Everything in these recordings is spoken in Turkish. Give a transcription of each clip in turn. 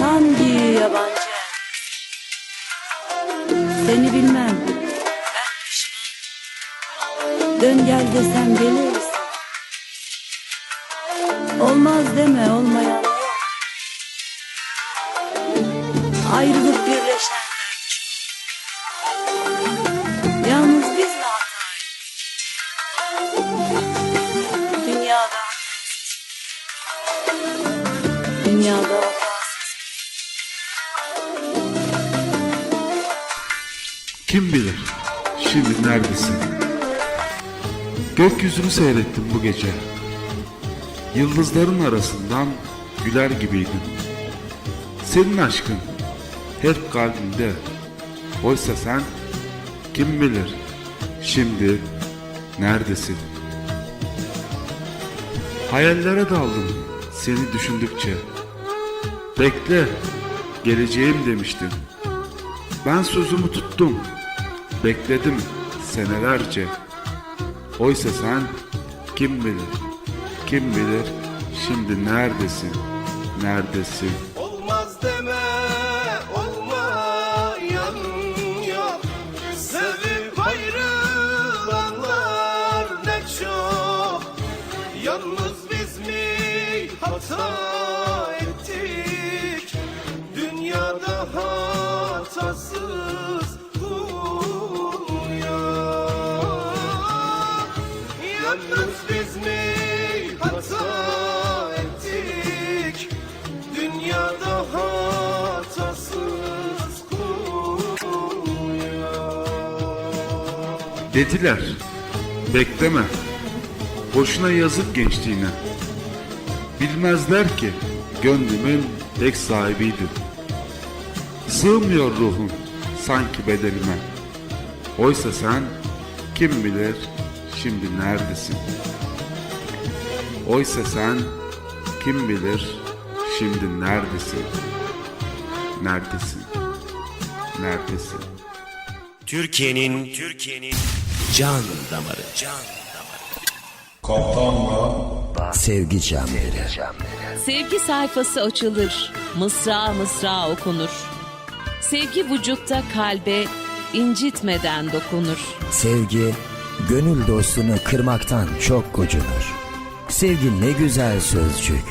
Hangi yabancı? Seni bilmem. Ben pişman. Dön gel desem gelir misin? Olmaz deme olmayan yok. Ayrılıp birleşen. Yalnız biz mi hata Dünyada Dünyada. Kim bilir şimdi neredesin? Gökyüzünü seyrettim bu gece. Yıldızların arasından güler gibiydin. Senin aşkın hep kalbimde. Oysa sen kim bilir şimdi neredesin? Hayallere daldım seni düşündükçe. Bekle geleceğim demiştin. Ben sözümü tuttum. Bekledim senelerce. Oysa sen kim bilir, kim bilir şimdi neredesin, neredesin? Olmaz deme olmayan yok Sevip ayrılanlar ne çok Yalnız biz mi hata hatasız kul Yalnız biz mi hata ettik Dünyada hatasız kul Dediler, bekleme, boşuna yazık gençliğine. Bilmezler ki gönlümün tek sahibiydin. Sığmıyor ruhum sanki bedenime. Oysa sen kim bilir şimdi neredesin? Oysa sen kim bilir şimdi neredesin? Neredesin? Neredesin? Türkiye'nin Türkiye'nin can damarı. Can Sevgi camları. Sevgi sayfası açılır, mısra mısra okunur. Sevgi vücutta kalbe incitmeden dokunur. Sevgi gönül dostunu kırmaktan çok gocunur. Sevgi ne güzel sözcük.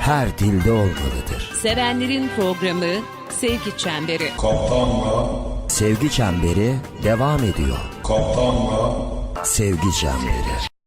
Her dilde olmalıdır. Sevenlerin programı Sevgi Çemberi. Sevgi çemberi devam ediyor. Sevgi çemberi.